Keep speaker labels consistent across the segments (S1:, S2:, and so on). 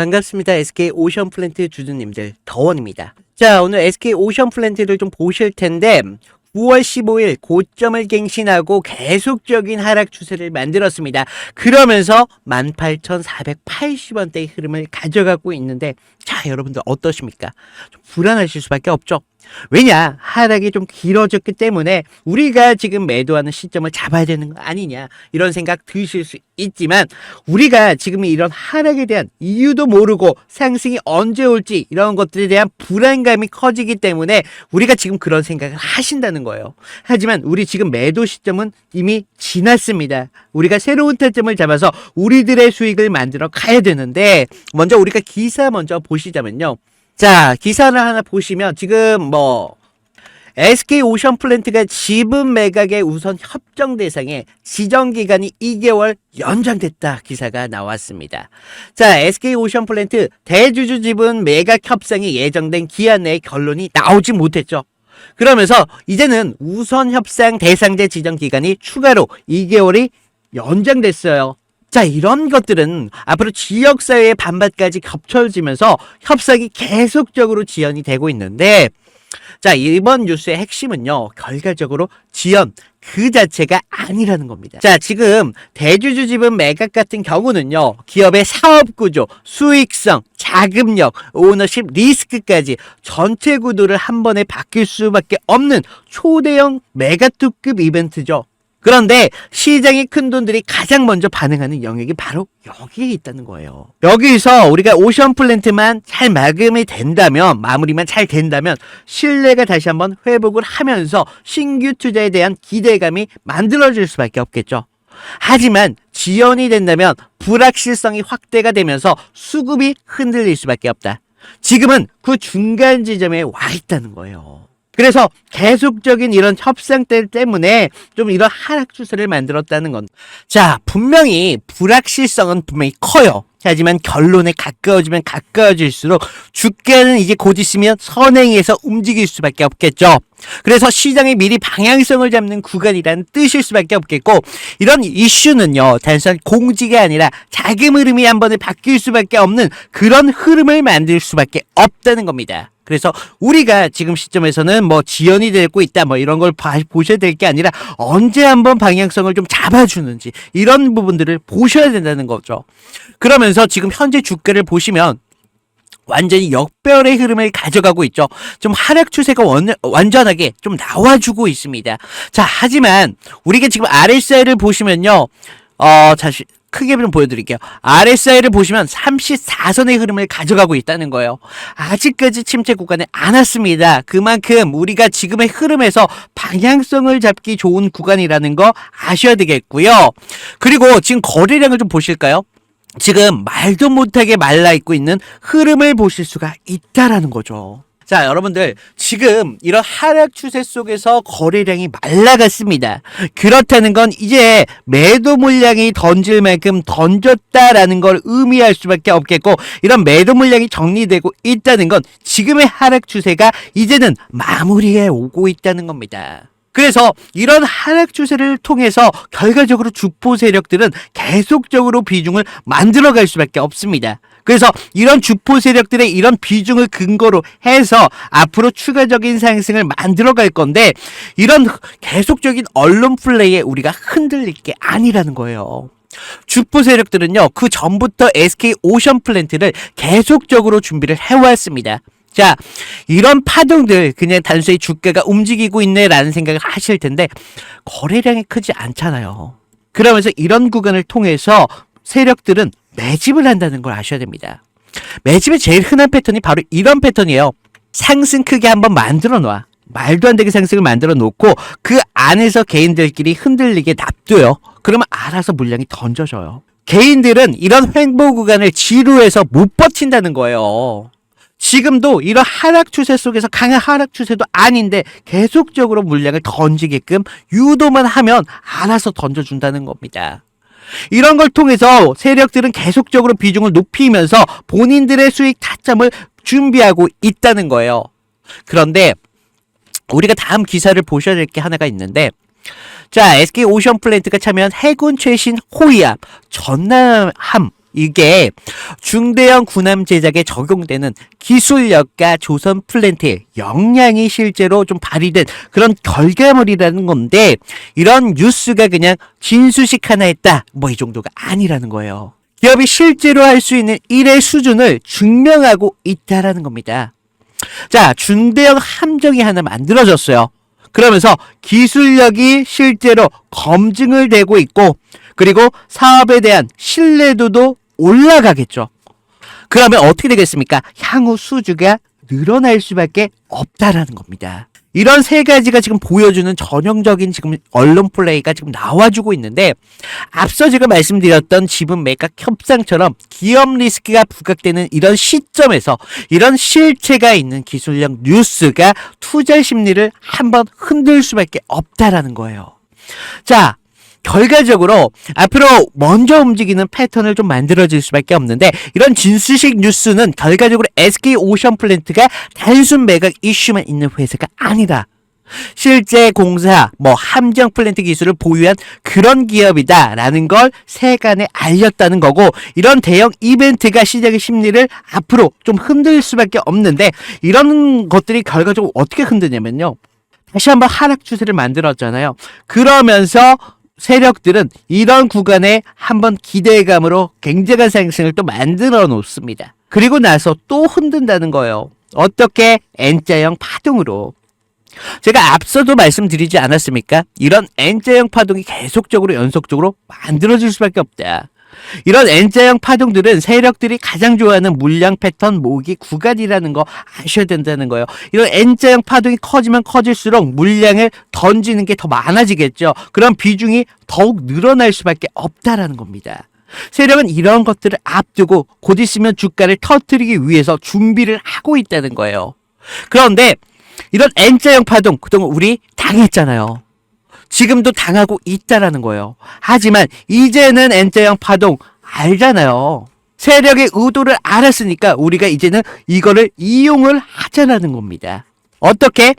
S1: 반갑습니다. SK 오션 플랜트 주주님들 더원입니다. 자, 오늘 SK 오션 플랜트를 좀 보실 텐데 9월 15일 고점을 갱신하고 계속적인 하락 추세를 만들었습니다. 그러면서 18,480원대의 흐름을 가져가고 있는데 자, 여러분들 어떠십니까? 좀 불안하실 수밖에 없죠. 왜냐? 하락이 좀 길어졌기 때문에 우리가 지금 매도하는 시점을 잡아야 되는 거 아니냐 이런 생각 드실 수 있지만 우리가 지금 이런 하락에 대한 이유도 모르고 상승이 언제 올지 이런 것들에 대한 불안감이 커지기 때문에 우리가 지금 그런 생각을 하신다는 거예요. 하지만 우리 지금 매도 시점은 이미 지났습니다. 우리가 새로운 타점을 잡아서 우리들의 수익을 만들어 가야 되는데 먼저 우리가 기사 먼저 보시자면요. 자, 기사를 하나 보시면 지금 뭐 SK 오션 플랜트가 지분 매각의 우선 협정 대상에 지정 기간이 2개월 연장됐다 기사가 나왔습니다. 자, SK 오션 플랜트 대주주 지분 매각 협상이 예정된 기한 내에 결론이 나오지 못했죠. 그러면서 이제는 우선 협상 대상자 지정 기간이 추가로 2개월이 연장됐어요. 자, 이런 것들은 앞으로 지역사회의 반발까지 겹쳐지면서 협상이 계속적으로 지연이 되고 있는데, 자, 이번 뉴스의 핵심은요, 결과적으로 지연 그 자체가 아니라는 겁니다. 자, 지금 대주주 지분 매각 같은 경우는요, 기업의 사업 구조, 수익성, 자금력, 오너십 리스크까지 전체 구도를 한 번에 바뀔 수밖에 없는 초대형 메가투급 이벤트죠. 그런데 시장의 큰 돈들이 가장 먼저 반응하는 영역이 바로 여기에 있다는 거예요. 여기서 우리가 오션 플랜트만 잘 마감이 된다면, 마무리만 잘 된다면, 신뢰가 다시 한번 회복을 하면서 신규 투자에 대한 기대감이 만들어질 수밖에 없겠죠. 하지만 지연이 된다면 불확실성이 확대가 되면서 수급이 흔들릴 수밖에 없다. 지금은 그 중간 지점에 와 있다는 거예요. 그래서 계속적인 이런 협상들 때문에 좀 이런 하락 추세를 만들었다는 건. 자, 분명히 불확실성은 분명히 커요. 하지만 결론에 가까워지면 가까워질수록 주가는 이제 곧 있으면 선행에서 움직일 수밖에 없겠죠. 그래서 시장이 미리 방향성을 잡는 구간이라는 뜻일 수밖에 없겠고 이런 이슈는요 단순 공지가 아니라 자금 흐름이 한 번에 바뀔 수밖에 없는 그런 흐름을 만들 수밖에 없다는 겁니다. 그래서 우리가 지금 시점에서는 뭐 지연이 되고 있다 뭐 이런 걸 봐, 보셔야 될 게 아니라 언제 한번 방향성을 좀 잡아주는지 이런 부분들을 보셔야 된다는 거죠. 그러면서 지금 현재 주가를 보시면 완전히 역별의 흐름을 가져가고 있죠. 좀 하락 추세가 원, 완전하게 좀 나와주고 있습니다. 자, 하지만 우리가 지금 RSI를 보시면요. 어, 다시 크게 좀 보여드릴게요. RSI를 보시면 34선의 흐름을 가져가고 있다는 거예요. 아직까지 침체 구간에 안 왔습니다. 그만큼 우리가 지금의 흐름에서 방향성을 잡기 좋은 구간이라는 거 아셔야 되겠고요. 그리고 지금 거래량을 좀 보실까요? 지금 말도 못하게 말라 있고 있는 흐름을 보실 수가 있다라는 거죠. 자, 여러분들, 지금 이런 하락 추세 속에서 거래량이 말라갔습니다. 그렇다는 건 이제 매도 물량이 던질 만큼 던졌다라는 걸 의미할 수밖에 없겠고, 이런 매도 물량이 정리되고 있다는 건 지금의 하락 추세가 이제는 마무리에 오고 있다는 겁니다. 그래서 이런 하락 추세를 통해서 결과적으로 주포 세력들은 계속적으로 비중을 만들어갈 수밖에 없습니다. 그래서 이런 주포 세력들의 이런 비중을 근거로 해서 앞으로 추가적인 상승을 만들어갈 건데 이런 계속적인 언론 플레이에 우리가 흔들릴 게 아니라는 거예요. 주포 세력들은요, 그 전부터 SK 오션 플랜트를 계속적으로 준비를 해왔습니다. 자, 이런 파동들 그냥 단순히 주가가 움직이고 있네라는 생각을 하실 텐데 거래량이 크지 않잖아요. 그러면서 이런 구간을 통해서 세력들은 매집을 한다는 걸 아셔야 됩니다. 매집의 제일 흔한 패턴이 바로 이런 패턴이에요. 상승 크게 한번 만들어 놔. 말도 안 되게 상승을 만들어 놓고 그 안에서 개인들끼리 흔들리게 놔둬요. 그러면 알아서 물량이 던져져요. 개인들은 이런 횡보 구간을 지루해서 못 버틴다는 거예요. 지금도 이런 하락 추세 속에서 강한 하락 추세도 아닌데 계속적으로 물량을 던지게끔 유도만 하면 알아서 던져준다는 겁니다. 이런 걸 통해서 세력들은 계속적으로 비중을 높이면서 본인들의 수익 타점을 준비하고 있다는 거예요. 그런데 우리가 다음 기사를 보셔야 될 게 하나가 있는데 자, SK 오션 플랜트가 참여한 해군 최신 호위함 전남함 이게 중대형 군함 제작에 적용되는 기술력과 조선 플랜트의 역량이 실제로 좀 발휘된 그런 결과물이라는 건데 이런 뉴스가 그냥 진수식 하나 했다 뭐 이 정도가 아니라는 거예요. 기업이 실제로 할 수 있는 일의 수준을 증명하고 있다라는 겁니다. 자, 중대형 함정이 하나 만들어졌어요. 그러면서 기술력이 실제로 검증을 되고 있고 그리고 사업에 대한 신뢰도도 올라가겠죠. 그러면 어떻게 되겠습니까? 향후 수주가 늘어날 수밖에 없다라는 겁니다. 이런 세 가지가 지금 보여주는 전형적인 지금 언론 플레이가 지금 나와주고 있는데 앞서 제가 말씀드렸던 지분 매각 협상처럼 기업 리스크가 부각되는 이런 시점에서 이런 실체가 있는 기술력 뉴스가 투자 심리를 한번 흔들 수밖에 없다라는 거예요. 자, 결과적으로 앞으로 먼저 움직이는 패턴을 좀 만들어질 수밖에 없는데 이런 진수식 뉴스는 결과적으로 SK 오션 플랜트가 단순 매각 이슈만 있는 회사가 아니다. 실제 공사, 뭐 함정 플랜트 기술을 보유한 그런 기업이다라는 걸 세간에 알렸다는 거고 이런 대형 이벤트가 시장의 심리를 앞으로 좀 흔들 수밖에 없는데 이런 것들이 결과적으로 어떻게 흔드냐면요. 다시 한번 하락 추세를 만들었잖아요. 그러면서 세력들은 이런 구간에 한번 기대감으로 굉장한 상승을 또 만들어 놓습니다. 그리고 나서 또 흔든다는 거예요. 어떻게 N자형 파동으로. 제가 앞서도 말씀드리지 않았습니까? 이런 N자형 파동이 계속적으로 연속적으로 만들어질 수밖에 없다. 이런 N자형 파동들은 세력들이 가장 좋아하는 물량 패턴 모으기 구간이라는 거 아셔야 된다는 거예요. 이런 N자형 파동이 커지면 커질수록 물량을 던지는 게 더 많아지겠죠. 그럼 비중이 더욱 늘어날 수밖에 없다라는 겁니다. 세력은 이런 것들을 앞두고 곧 있으면 주가를 터뜨리기 위해서 준비를 하고 있다는 거예요. 그런데 이런 N자형 파동 그동안 우리 당했잖아요. 지금도 당하고 있다라는 거예요. 하지만 이제는 N자형 파동 알잖아요. 세력의 의도를 알았으니까 우리가 이제는 이거를 이용을 하자라는 겁니다. 어떻게?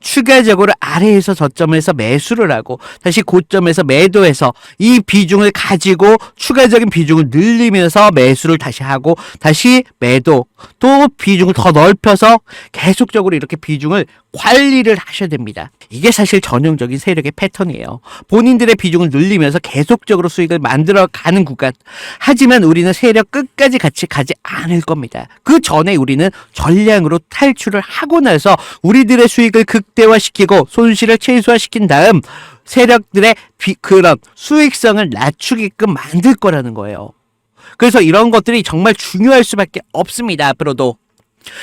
S1: 추가적으로 아래에서 저점에서 매수를 하고 다시 고점에서 매도해서 이 비중을 가지고 추가적인 비중을 늘리면서 매수를 다시 하고 다시 매도 또 비중을 더 넓혀서 계속적으로 이렇게 비중을 관리를 하셔야 됩니다. 이게 사실 전형적인 세력의 패턴이에요. 본인들의 비중을 늘리면서 계속적으로 수익을 만들어 가는 구간. 하지만 우리는 세력 끝까지 같이 가지 않을 겁니다. 그 전에 우리는 전량으로 탈출을 하고 나서 우리들의 수익을 극대화시키고 손실을 최소화시킨 다음 세력들의 비, 그런 수익성을 낮추게끔 만들 거라는 거예요. 그래서 이런 것들이 정말 중요할 수밖에 없습니다. 앞으로도.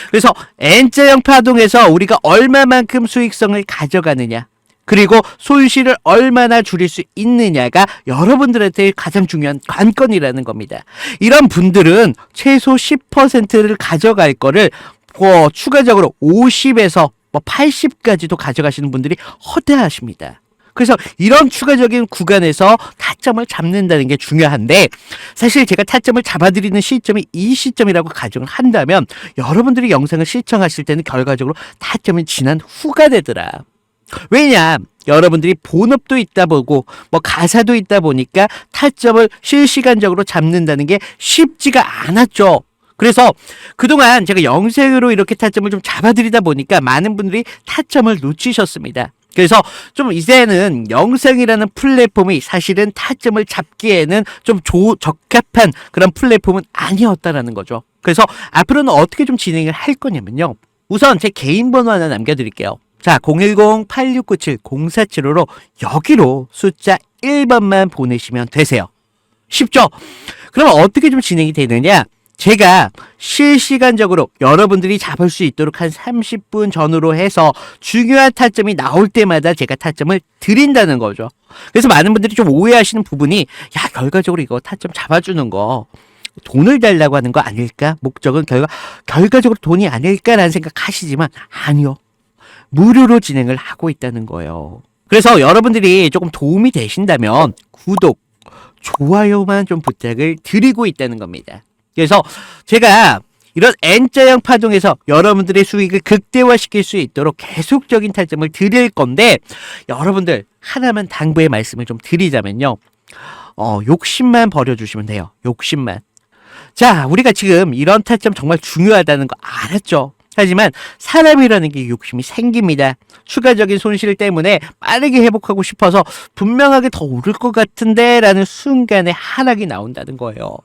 S1: 그래서 N자형 파동에서 우리가 얼마만큼 수익성을 가져가느냐 그리고 손실을 얼마나 줄일 수 있느냐가 여러분들한테 가장 중요한 관건이라는 겁니다. 이런 분들은 최소 10%를 가져갈 거를 뭐 추가적으로 50에서 뭐 80까지도 가져가시는 분들이 허다하십니다. 그래서 이런 추가적인 구간에서 타점을 잡는다는 게 중요한데 사실 제가 타점을 잡아드리는 시점이 이 시점이라고 가정을 한다면 여러분들이 영상을 시청하실 때는 결과적으로 타점이 지난 후가 되더라. 왜냐? 여러분들이 본업도 있다 보고 뭐 가사도 있다 보니까 타점을 실시간적으로 잡는다는 게 쉽지가 않았죠. 그래서 그동안 제가 영생으로 이렇게 타점을 좀 잡아드리다 보니까 많은 분들이 타점을 놓치셨습니다. 그래서 좀 이제는 영상이라는 플랫폼이 사실은 타점을 잡기에는 좀 조, 적합한 그런 플랫폼은 아니었다라는 거죠. 그래서 앞으로는 어떻게 좀 진행을 할 거냐면요. 우선 제 개인 번호 하나 남겨드릴게요. 자, 010-8697-0475로 여기로 숫자 1번만 보내시면 되세요. 쉽죠? 그러면 어떻게 좀 진행이 되느냐? 제가 실시간적으로 여러분들이 잡을 수 있도록 한 30분 전후로 해서 중요한 타점이 나올 때마다 제가 타점을 드린다는 거죠. 그래서 많은 분들이 좀 오해하시는 부분이 야 결과적으로 이거 타점 잡아주는 거 돈을 달라고 하는 거 아닐까? 목적은 결과 결과적으로 돈이 아닐까라는 생각하시지만 아니요. 무료로 진행을 하고 있다는 거예요. 그래서 여러분들이 조금 도움이 되신다면 구독, 좋아요만 좀 부탁을 드리고 있다는 겁니다. 그래서 제가 이런 N자형 파동에서 여러분들의 수익을 극대화시킬 수 있도록 계속적인 타점을 드릴 건데 여러분들 하나만 당부의 말씀을 좀 드리자면요. 어, 욕심만 버려주시면 돼요. 욕심만. 자, 우리가 지금 이런 타점 정말 중요하다는 거 알았죠? 하지만 사람이라는 게 욕심이 생깁니다. 추가적인 손실 때문에 빠르게 회복하고 싶어서 분명하게 더 오를 것 같은데 라는 순간에 하락이 나온다는 거예요.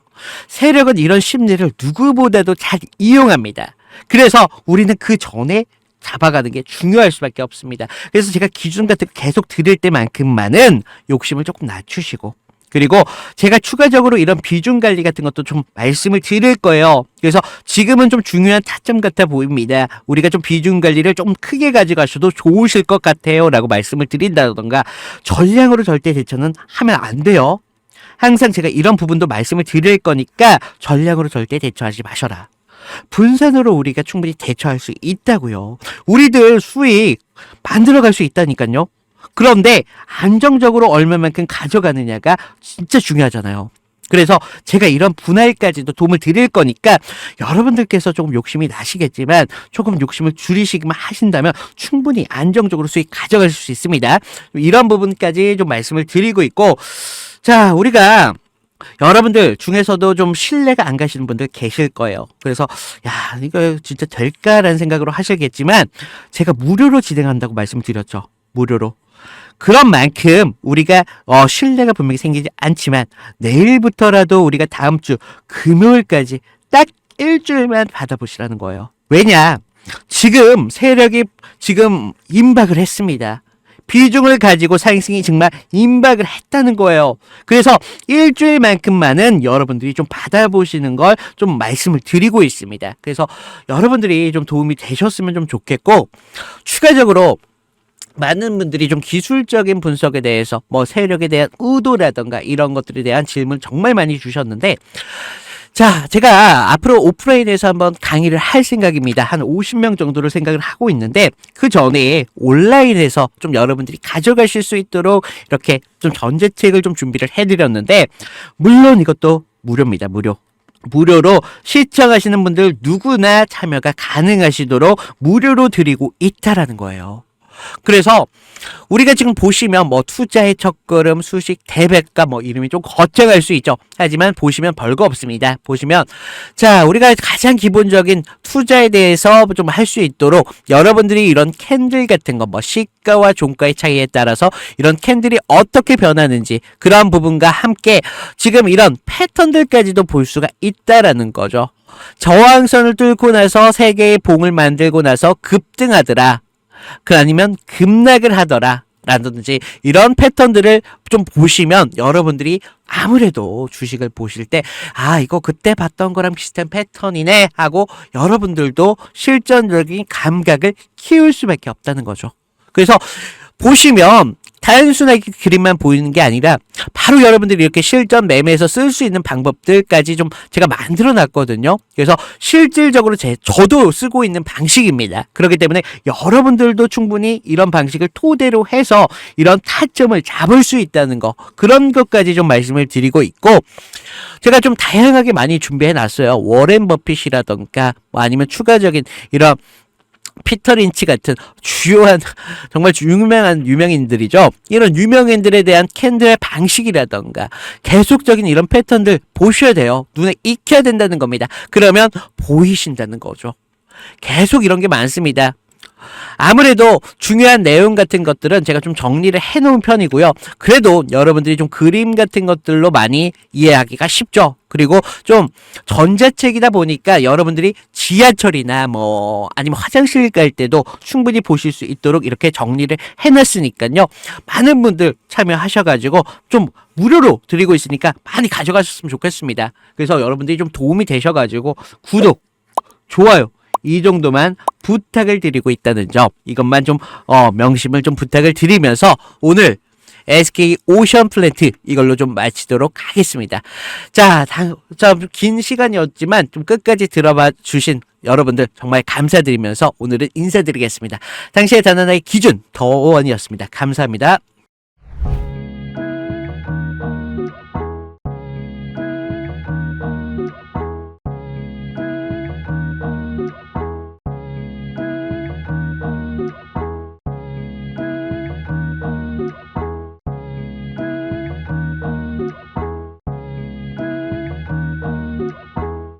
S1: 세력은 이런 심리를 누구보다도 잘 이용합니다. 그래서 우리는 그 전에 잡아가는 게 중요할 수밖에 없습니다. 그래서 제가 기준 같은 거 계속 드릴 때만큼만은 욕심을 조금 낮추시고 그리고 제가 추가적으로 이런 비중 관리 같은 것도 좀 말씀을 드릴 거예요. 그래서 지금은 좀 중요한 타점 같아 보입니다. 우리가 좀 비중 관리를 좀 크게 가져가셔도 좋으실 것 같아요. 라고 말씀을 드린다던가 전량으로 절대 대처는 하면 안 돼요. 항상 제가 이런 부분도 말씀을 드릴 거니까 전량으로 절대 대처하지 마셔라. 분산으로 우리가 충분히 대처할 수 있다고요. 우리들 수익 만들어갈 수 있다니까요. 그런데 안정적으로 얼마만큼 가져가느냐가 진짜 중요하잖아요. 그래서 제가 이런 분할까지도 도움을 드릴 거니까 여러분들께서 조금 욕심이 나시겠지만 조금 욕심을 줄이시기만 하신다면 충분히 안정적으로 수익 가져갈 수 있습니다. 이런 부분까지 좀 말씀을 드리고 있고 자 우리가 여러분들 중에서도 좀 신뢰가 안 가시는 분들 계실 거예요. 그래서 야 이거 진짜 될까라는 생각으로 하시겠지만 제가 무료로 진행한다고 말씀드렸죠. 무료로. 그런 만큼 우리가 어, 신뢰가 분명히 생기지 않지만 내일부터라도 우리가 다음 주 금요일까지 딱 일주일만 받아보시라는 거예요. 왜냐? 지금 세력이 지금 임박을 했습니다. 비중을 가지고 상승이 정말 임박을 했다는 거예요. 그래서 일주일만큼만은 여러분들이 좀 받아보시는 걸 좀 말씀을 드리고 있습니다. 그래서 여러분들이 좀 도움이 되셨으면 좀 좋겠고, 추가적으로 많은 분들이 좀 기술적인 분석에 대해서 뭐 세력에 대한 의도라던가 이런 것들에 대한 질문 정말 많이 주셨는데 자, 제가 앞으로 오프라인에서 한번 강의를 할 생각입니다. 한 50명 정도를 생각을 하고 있는데 그 전에 온라인에서 좀 여러분들이 가져가실 수 있도록 이렇게 좀 전제책을 좀 준비를 해드렸는데 물론 이것도 무료입니다. 무료. 무료로 시청하시는 분들 누구나 참여가 가능하시도록 무료로 드리고 있다라는 거예요. 그래서 우리가 지금 보시면 뭐 투자의 첫걸음, 수식, 대백과 뭐 이름이 좀 거창할 수 있죠. 하지만 보시면 별거 없습니다. 보시면 자 우리가 가장 기본적인 투자에 대해서 좀 할 수 있도록 여러분들이 이런 캔들 같은 거 뭐 시가와 종가의 차이에 따라서 이런 캔들이 어떻게 변하는지 그런 부분과 함께 지금 이런 패턴들까지도 볼 수가 있다라는 거죠. 저항선을 뚫고 나서 세 개의 봉을 만들고 나서 급등하더라. 그 아니면 급락을 하더라. 라든지 이런 패턴들을 좀 보시면 여러분들이 아무래도 주식을 보실 때 아 이거 그때 봤던 거랑 비슷한 패턴이네 하고 여러분들도 실전적인 감각을 키울 수밖에 없다는 거죠. 그래서 보시면 단순하게 그림만 보이는 게 아니라 바로 여러분들이 이렇게 실전 매매에서 쓸 수 있는 방법들까지 좀 제가 만들어 놨거든요. 그래서 실질적으로 제 저도 쓰고 있는 방식입니다. 그렇기 때문에 여러분들도 충분히 이런 방식을 토대로 해서 이런 타점을 잡을 수 있다는 거 그런 것까지 좀 말씀을 드리고 있고 제가 좀 다양하게 많이 준비해 놨어요. 워렌 버핏이라던가 뭐 아니면 추가적인 이런 피터 린치 같은 주요한 정말 유명한 유명인들이죠. 이런 유명인들에 대한 캔들의 방식이라던가 계속적인 이런 패턴들 보셔야 돼요. 눈에 익혀야 된다는 겁니다. 그러면 보이신다는 거죠. 계속 이런 게 많습니다. 아무래도 중요한 내용 같은 것들은 제가 좀 정리를 해 놓은 편이고요. 그래도 여러분들이 좀 그림 같은 것들로 많이 이해하기가 쉽죠. 그리고 좀 전자책이다 보니까 여러분들이 지하철이나 뭐 아니면 화장실 갈 때도 충분히 보실 수 있도록 이렇게 정리를 해놨으니까요. 많은 분들 참여하셔가지고 좀 무료로 드리고 있으니까 많이 가져가셨으면 좋겠습니다. 그래서 여러분들이 좀 도움이 되셔가지고 구독, 좋아요 이 정도만 부탁을 드리고 있다는 점 이것만 좀 어, 명심을 좀 부탁을 드리면서 오늘 SK 오션 플랜트 이걸로 좀 마치도록 하겠습니다. 자, 긴 시간이었지만 좀 끝까지 들어봐 주신 여러분들 정말 감사드리면서 오늘은 인사드리겠습니다. 당시의 단원의 기준 더원이었습니다. 감사합니다.